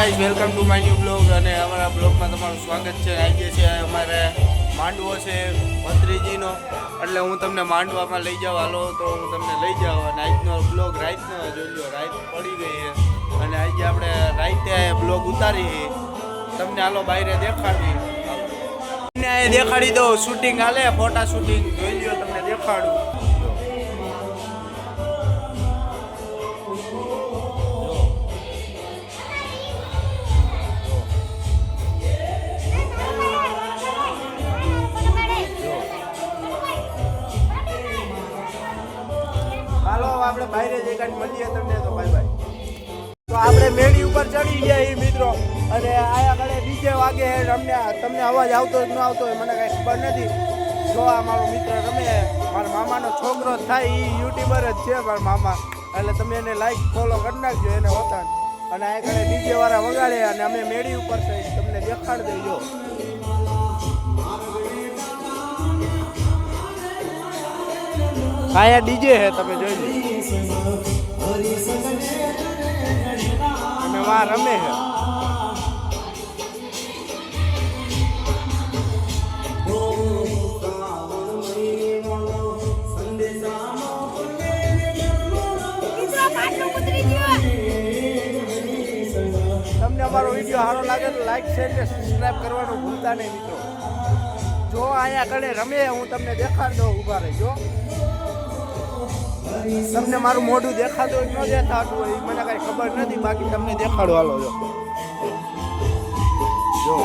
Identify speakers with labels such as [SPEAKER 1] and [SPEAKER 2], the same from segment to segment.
[SPEAKER 1] Guys welcome to my new blog અને અમારા બ્લોગમાં તમારું સ્વાગત છે. આજે છે અમારે માંડવો છે, ભત્રીજીનો. એટલે હું તમને માંડવામાં લઈ જાઉં હાલો તો હું તમને લઈ જાઉં અને આજનો બ્લોગ રાઈતનો જોઈ લો રાઈત પડી ગઈ અને આજે આપણે રાઈતે બ્લોગ ઉતારી તમને હાલો બાયરે દેખાડી. તમને અહીં દેખાડી દઉં. શૂટિંગ હાલે ફોટા શૂટિંગ જોઈ લો તમને દેખાડું. આપણે બહાર જ કાંઈ મળીએ તમને તો બાય બાય તો આપણે મેળી ઉપર ચડી ગયા એ મિત્રો. અને આયા આગળ ડીજે વાગે અમને તમને અવાજ આવતો જ ન આવતો હોય મને કાંઈ ખબર નથી. જો આ મારો મિત્ર રમે, મારા મામાનો છોકરો થાય એ યુટ્યુબર જ છે મારા મામા. એટલે તમે એને લાઈક ફોલો કરી નાખજો, એને હોતા અને આ આગળ ડીજે વાળા વગાડે અને અમે મેળી ઉપર છે તમને દેખાડ દેજો. આયા ડીજે હે તમે જોઈ લો. અને વા રમે હે તમને અમારો વીડિયો સારો લાગે તો લાઈક, શેર ને સબસ્ક્રાઈબ કરવાનું ભૂલતા નહીં મિત્રો. જો અહીંયા કડે રમે, હું તમને દેખાડ દઉં, ઊભા રહેજો. તમને મારું મોઢું દેખાતું હોય ન દેખાતું હોય મને કાંઈ ખબર નથી. બાકી તમને દેખાડો, હાલો જો.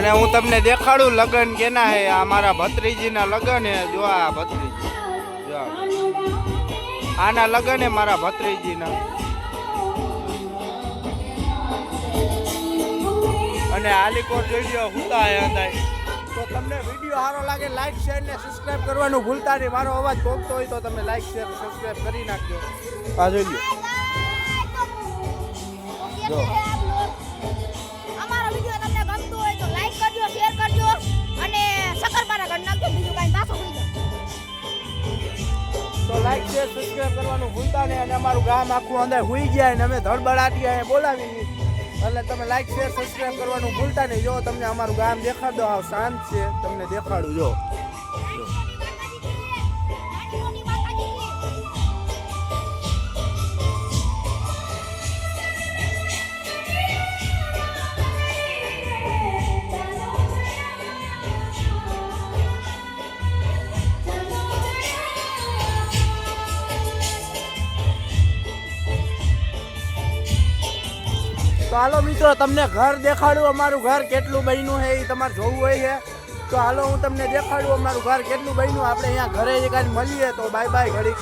[SPEAKER 1] અને હું તમને દેખાડું લગ્ન કેના હે? આ મારા ભત્રીજીના લગ્ન હે. જો આ ભત્રીજી. જો આના લગ્ન હે મારા ભત્રીજીના. અને આલીકોટ લ્યો હુતા હે અંદાય તો તમને વીડિયો સારો લાગે લાઈક શેર ને સબસ્ક્રાઇબ કરવાનું ભૂલતા નહીં. મારો અવાજ ભોગતો હોય તો તમે લાઈક શેર સબસ્ક્રાઇબ કરી નાખજો. આ જોઈ લો જો.
[SPEAKER 2] શેર
[SPEAKER 1] કરવાનું ભૂલતા નહીં અને અમારું ગામ આખું અંદર હુઈ ગયા અને અમે ધડબડાટી અહીંયા બોલાવી એટલે તમે લાઈક શેર સબસ્ક્રાઇબ કરવાનું ભૂલતા નહીં. જો તમને અમારું ગામ દેખાડો આવ શાંત છે. તમને દેખાડું, જો. તો હાલો મિત્રો, તમને ઘર દેખાડું. અમારું ઘર કેટલું બન્યું છે એ તમારે જોવું હોય છે. તો હાલો હું તમને દેખાડું, અમારું ઘર કેટલું બન્યું. આપણે અહીંયા ઘરે કાંઈ મળીએ તો બાય બાય ઘડીક.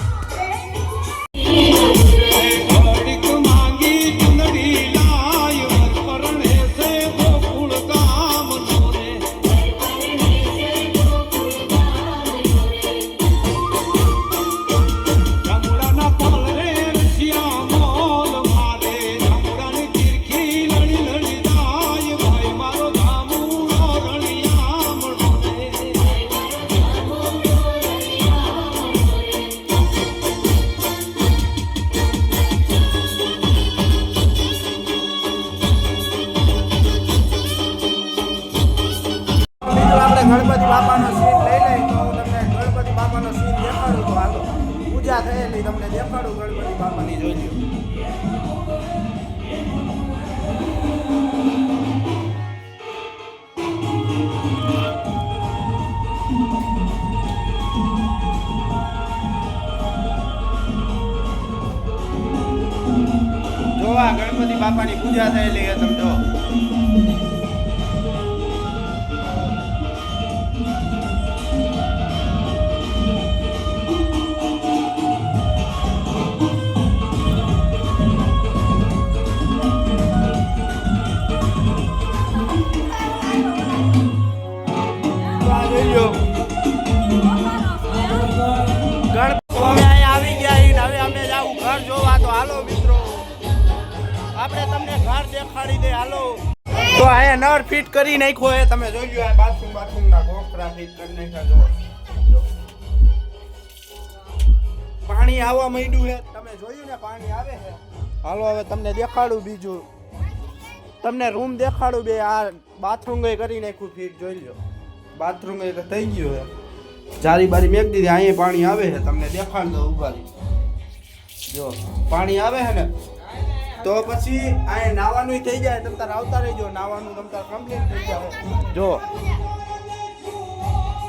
[SPEAKER 1] બાપાની જોઈ લ્યો જો આ ગણપતિ બાપાની પૂજા થયેલી છે તમે જો ઉપર ફિટ કરી નાખ્યો હે. તમે જોઈ લો આ બાથરૂમ બાથરૂમ ના ગોખરા ફિટ કરી નાખ્યા જો. પાણી આવવા માંડ્યું છે તમે જોયું ને પાણી આવે છે હાલો, હવે તમને દેખાડું બીજું. તમને રૂમ દેખાડું બે. આ બાથરૂમ ગઈ કરી નાખ્યું ફિટ, જોઈ લો બાથરૂમ એ થઈ ગયું હે. જારી બારી મેક દીધી અહીંયા પાણી આવે છે તમને દેખાડ દો ઉભારી જો. પાણી આવે છે ને? તો પછી અહીંયા નાવાનું થઈ જાય તમ તાર આવતા રહેજો નાવાનું તમ તાર કમ્પ્લીટ થઈ જાય. જો.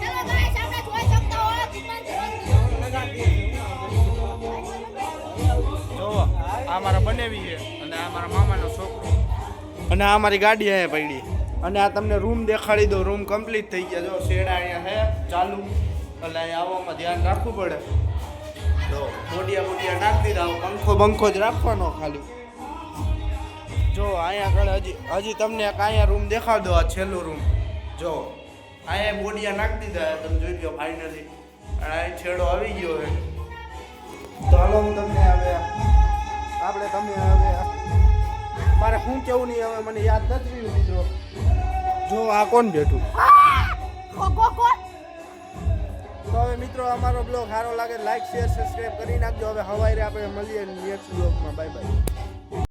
[SPEAKER 2] ચલો guys, આપણે જોઈ શકતા હો કિસ્મત
[SPEAKER 1] જો આ મારા બનેવી છે અને આ મારા મામાનો છોકરો. અને આ મારી ગાડી અહીંયા પડી. અને આ તમને રૂમ દેખાડી દો રૂમ કમ્પ્લીટ થઈ ગયા. જો શેડ અહીંયા છે ચાલુ. એટલે અહીંયા આવવામાં ધ્યાન રાખવું પડે. તો મોડિયા મોડિયા નાખી દીધા પંખો બંખો જ રાખવાનો ખાલી. જો અહીંયા આગળ હજી હજી તમને અહીંયા રૂમ દેખાડ દો આ છેલ્લો રૂમ જો અહીંયા બોડિયા નાખી દીધા તમે જોઈ લો ફાઇનલી અને અહીં છેડો આવી ગયો છે. તો હાલો હું તમને હવે આપણે તમે હવે મારે શું કેવું નહીં હવે મને યાદ નથી રહ્યું મિત્રો. જો આ કોણ બેઠું? તો હવે મિત્રો અમારો બ્લોગ સારો લાગે લાઈક શેર સબસ્ક્રાઈબ કરી નાખજો. હવે હવારે આપણે મળીએ નેક્સ્ટ બ્લોગમાં બાય બાય